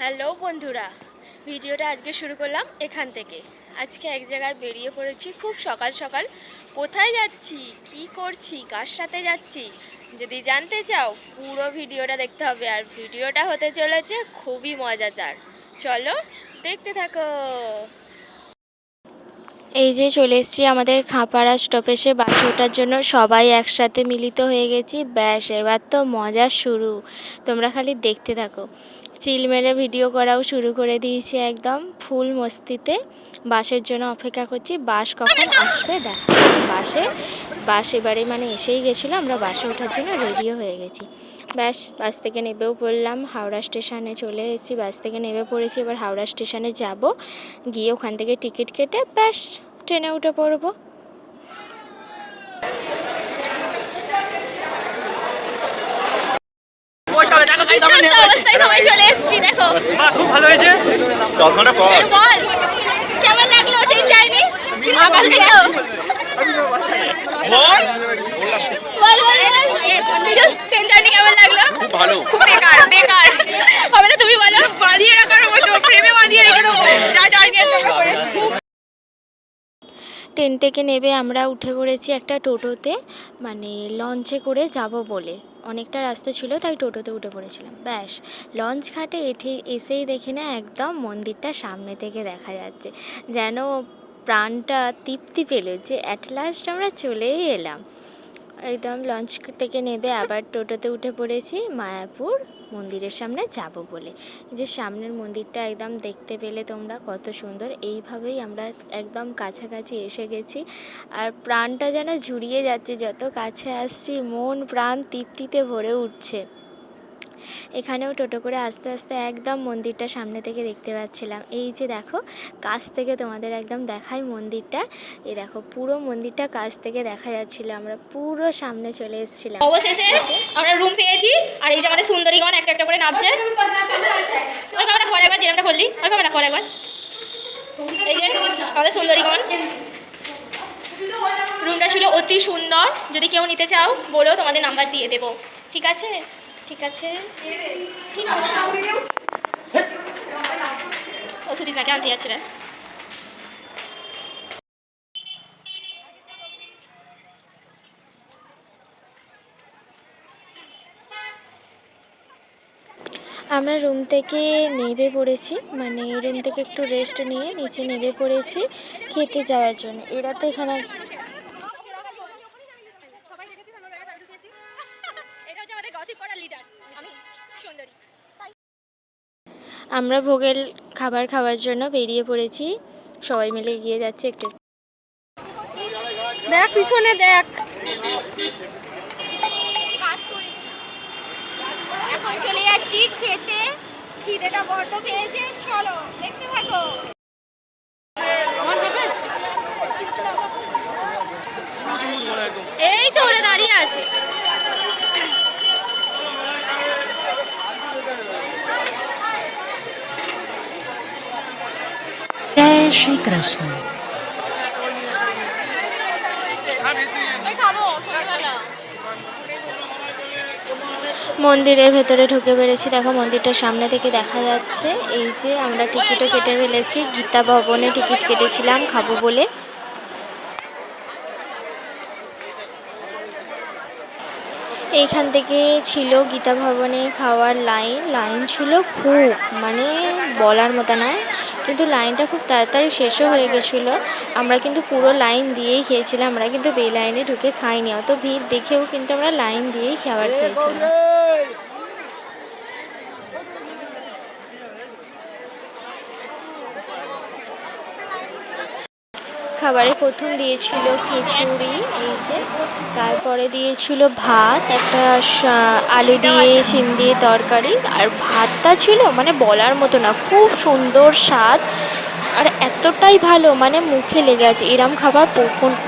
Hello বন্ধুরা, ভিডিওটা আজকে শুরু করলাম এখান থেকে। আজকে এক জায়গায় বেরিয়ে পড়েছি, খুব সকাল সকাল। কোথায় যাচ্ছি? কি করছি? কার সাথে যাচ্ছি? যদি জানতে চাও, পুরো ভিডিওটা দেখতে হবে। আর ভিডিওটা হতে চলেছে খুবই মজাদার। চলো, দেখতে থাকো। এই যে চলে এসেছি আমাদের খাঁপাড়া স্টপেজে বাসে ওঠার জন্য সবাই একসাথে মিলিত হয়ে গেছি। ব্যাস, এবার তো মজা শুরু। তোমরা খালি দেখতে থাকো। চিল মেরে ভিডিও করাও শুরু করে দিয়েছি একদম ফুল মস্তিতে। বাসের জন্য অপেক্ষা করছি বাস কখন আসবে দেখা বাসে বাস এবারে মানে এসেই গেছিল, আমরা বাসে ওঠার জন্য রেডিও হয়ে গেছি। ব্যাস, বাস থেকে নেবেও পড়লাম, হাওড়া স্টেশনে চলে এসেছি, বাস থেকে নেমে পড়েছি, এবার হাওড়া স্টেশনে যাব। গিয়ে ওখান থেকে টিকিট কেটে ব্যাস, ট্রেনে উঠে পড়ব। অবস্থায় সবাই চলে এসেছি দেখো। মা খুব ভালো হয়েছে? চশমাটা পর। বল কেমন লাগল ঠিক যায়নি বল। বল। ট্রেন জার্নি কেমন লাগল? খুব ভালো। খুব বেকার বেকার। হবে না তুমি বলো। বাঁধিয়ে রাখার মতো প্রেমে বাঁধিয়ে রেখে দেবো যা জার্নি আমরা করেছি ট্রেন থেকে নেবে আমরা উঠে পড়েছি একটা টোটোতে মানে লঞ্চে করে যাব বলে। অনেকটা রাস্তা ছিল, তাই টোটোতে উঠে পড়েছিলাম। ব্যাস, লঞ্চ ঘাটে এঠে এসেই দেখি না একদম মন্দিরটা সামনে থেকে দেখা যাচ্ছে, যেন প্রাণটা তৃপ্তি পেল যে অ্যাট লাস্ট আমরা চলেই এলাম। একদম লঞ্চ থেকে নেবে আবার টোটোতে উঠে পড়েছি, মায়াপুর। মন্দিরের সামনে যাব বলে। যে সামনের মন্দিরটা একদম দেখতে পেলে তোমরা কত সুন্দর। এইভাবেই আমরা একদম কাছাকাছি এসে গেছি। আর প্রাণটা যেন ঝুড়িয়ে যাচ্ছে, যত কাছে আসছি, মন প্রাণ তৃপ্তিতে ভরে উঠছে। এখানেও টোটো করে আস্তে আস্তে একদম মন্দিরটা সামনে থেকে দেখতে পাচ্ছিলাম। এই যে দেখো কাছ থেকে তোমাদের একদম দেখাই মন্দিরটা। এই দেখো পুরো মন্দিরটা কাছ থেকে দেখা যাচ্ছিল। আমরা পুরো সামনে চলে এসেছিলাম। অবশেষে আমরা রুম পেয়েছি। আর এই যে আমাদের সুন্দরীগণ একটা একটা করে নাচছে। ওই কামটা করে একবার যেরকমটা করলি ওই করে একবার। এই যে আমাদের সুন্দরীগণ। রুমটা ছিল অতি সুন্দর। যদি কেউ নিতে চাও বলো তোমাদের নাম্বার দিয়ে দেবো। ঠিক আছে? ঠিক আছে? ঠিক আছে। ও সুদীপ নাকি আনতে যাচ্ছে রে আমরা রুম থেকে নেবে পড়েছি মানে রুম থেকে একটু রেস্ট নিয়ে নিচে নেবে পড়েছি খেতে যাওয়ার জন্য। এরা তো এখানে আমরা ভোগের খাবার খাওয়ার জন্য বেরিয়ে পড়েছি। সবাই মিলে গিয়ে যাচ্ছে একটু। দেখ, পিছনে দেখ। চলে যাচ্ছি খেতে। খিদেটা বড্ড পেয়েছে। চলো, দেখতে থাকো এই তো ওরা দাঁড়িয়ে আছে શ્રી মন্দিরের ভেতরে ঢুকে বেড়েছি। দেখো মন্দিরটা সামনে থেকে দেখা যাচ্ছে এই যে আমরা টিকিটও কেটে ফেলেছি। গীতা ভবনে টিকিট কেটেছিলাম, খাব বলে। এইখান থেকে ছিল গীতা ভবনে খাওয়ার লাইন। লাইন ছিল খুব মানে বলার মতো নয়। কিন্তু লাইনটা খুব তাড়াতাড়ি শেষও হয়ে গেছিল। আমরা কিন্তু পুরো লাইন দিয়েই খেয়েছিলাম, আমরা কিন্তু বে লাইনে ঢুকে খাইনি। অত ভিড় দেখেও কিন্তু আমরা লাইন দিয়েই খাবার খেয়েছিলাম। খাবারে প্রথম দিয়েছিল খিচুড়ি, এই যে। তারপরে দিয়েছিল ভাত, একটা আলু দিয়ে শিম দিয়ে তরকারি, আর ভাতটা ছিল মানে বলার মতো না, খুব সুন্দর স্বাদ। আর এতটাই ভালো মানে মুখে লেগে আছে, এরম খাবার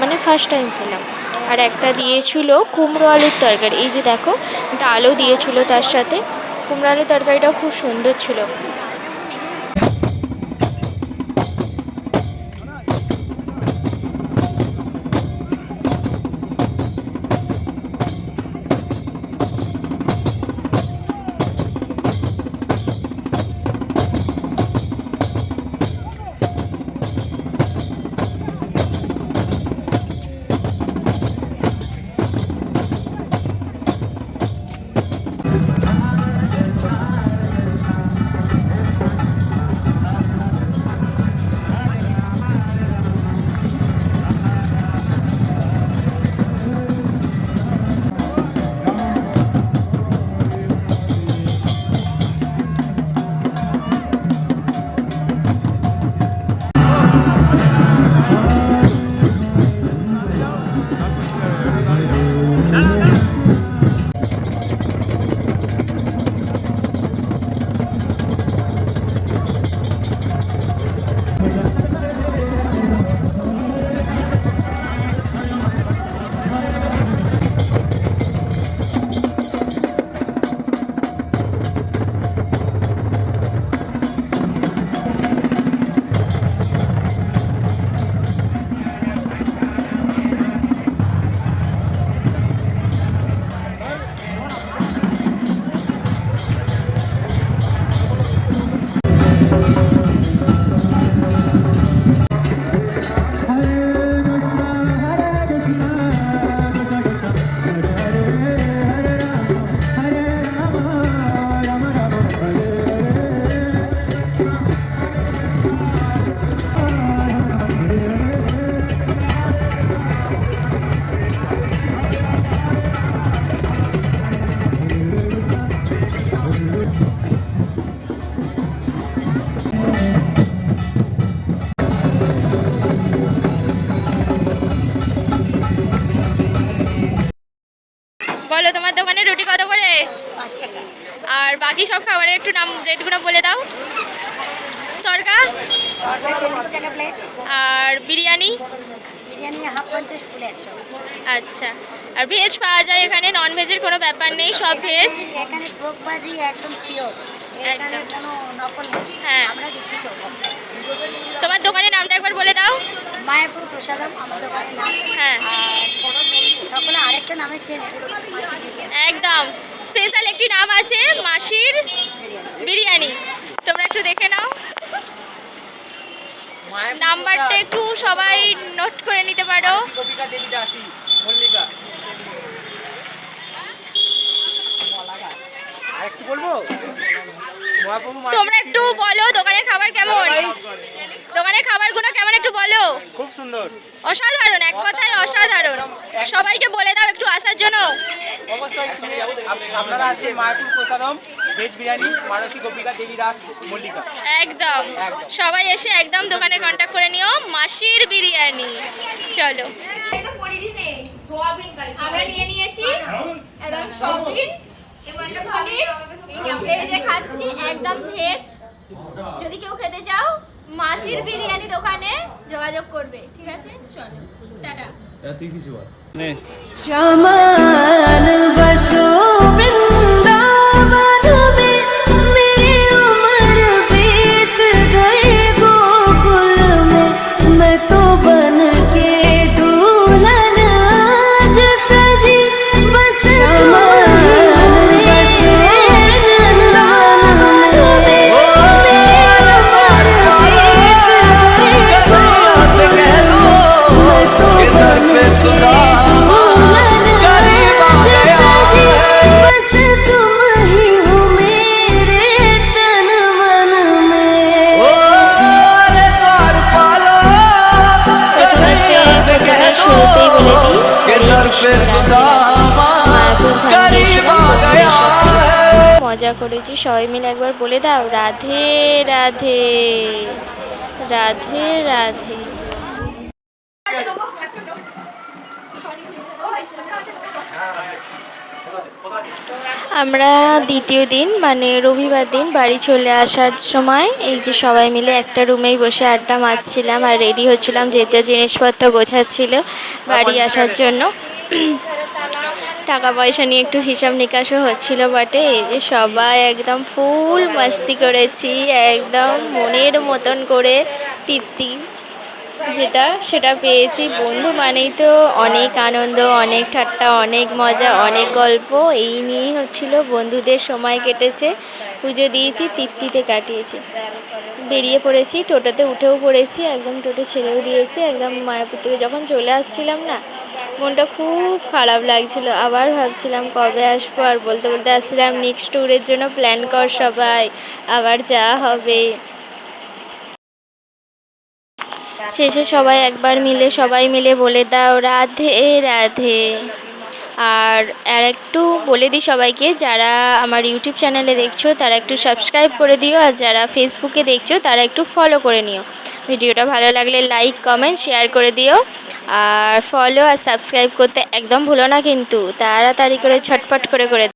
মানে ফার্স্ট টাইম খেলাম। আর একটা দিয়েছিল কুমড়ো আলুর তরকারি, এই যে দেখো, একটা আলু দিয়েছিল তার সাথে, কুমড়ো আলুর তরকারিটাও খুব সুন্দর ছিল। খাবারের একটু নাম রেটগুলো বলে দাও। তরকা। আর বিরিয়ানি? বিরিয়ানি হাফ পঞ্চাশ ফুল একশো। আচ্ছা। আর ভেজ পাওয়া যায় এখানে নন ভেজের কোনো ব্যাপার নেই সব ভেজ এখানে প্রপারলি একদম পিওর এখানে কোনো নকল নেই। হ্যাঁ। আমরা দেখি তোমার দোকানের নামটা একবার বলে দাও। মায়াপুর প্রসাদম আমার দোকানের নাম। হ্যাঁ। সকলে আরেকটা নামে চেনে একদম। স্পেশাল একটি নাম আছে মাসির বিরিয়ানি। তোমরা একটু দেখে নাও। নাম্বারটা একটু সবাই নোট করে নিতে পারো। তোমরা একটু বলো দোকানের খাবার কেমন? দোকানের খাবারগুলো কেমন একটু বলো? খুব সুন্দর। অসাধারণ এক কথায় অসাধারণ। সবাইকে বলে দাও একটু আসার জন্য। অবশ্যই তুমি আপনারা আজকে মায়াপুর প্রসাদম ভেজ বিরিয়ানি মানসী গোপিকা দেবী দাস মল্লিকা। একদম। সবাই এসে একদম দোকানে কন্ট্যাক্ট করে নিও মাসির বিরিয়ানি। চলো। আমরা নিয়ে নিয়েছি একদম ভেজে খাচ্ছি একদম ভেজ। যদি কেউ খেতে চাও মাসির বিরিয়ানি দোকানে যোগাযোগ করবে ঠিক আছে? চলো টাটা। তুই কিছু বসো। মজা করেছি সবাই মিলে একবার বলে দাও রাধে রাধে রাধে রাধে। আমরা দ্বিতীয় দিন মানে রবিবার দিন বাড়ি চলে আসার সময় এই যে সবাই মিলে একটা রুমেই বসে আড্ডা মারছিলাম আর রেডি হচ্ছিলাম যে যা জিনিসপত্র গোছাচ্ছিল বাড়ি আসার জন্য। টাকা পয়সা নিয়ে একটু হিসাব নিকাশও হচ্ছিল বটে। এই যে সবাই একদম ফুল মাস্তি করেছি, একদম মনের মতন করে তৃপ্তি যেটা, সেটা পেয়েছি। বন্ধু মানেই তো অনেক আনন্দ, অনেক ঠাট্টা, অনেক মজা, অনেক গল্প। এই নিয়েই হচ্ছিল বন্ধুদের সময় কেটেছে। পুজো দিয়েছি, তৃপ্তিতে কাটিয়েছি। বেরিয়ে পড়েছি, টোটোতে উঠেও পড়েছি, একদম টোটো ছেড়েও দিয়েছি, একদম মায়াপুর থেকে যখন চলে আসছিলাম না, মনটা খুব খারাপ লাগছিল। আবার ভাবছিলাম কবে আসব আর বলতে বলতে আসছিলাম নেক্সট ট্যুরের জন্য প্ল্যান কর সবাই, আবার যাওয়া হবে। শেষে সবাই একবার মিলে, সবাই মিলে বলে দাও, রাধে রাধে। আর আর একটু বলে দিই সবাইকে, যারা আমার ইউটিউব চ্যানেলে দেখছ তারা একটু সাবস্ক্রাইব করে দিও, আর যারা ফেসবুকে দেখছ তারা একটু ফলো করে নিও। ভিডিওটা ভালো লাগলে লাইক কমেন্ট শেয়ার করে দিও। আর ফলো আর সাবস্ক্রাইব করতে একদম ভুলো না কিন্তু, তাড়াতাড়ি করে ছটপট করে করে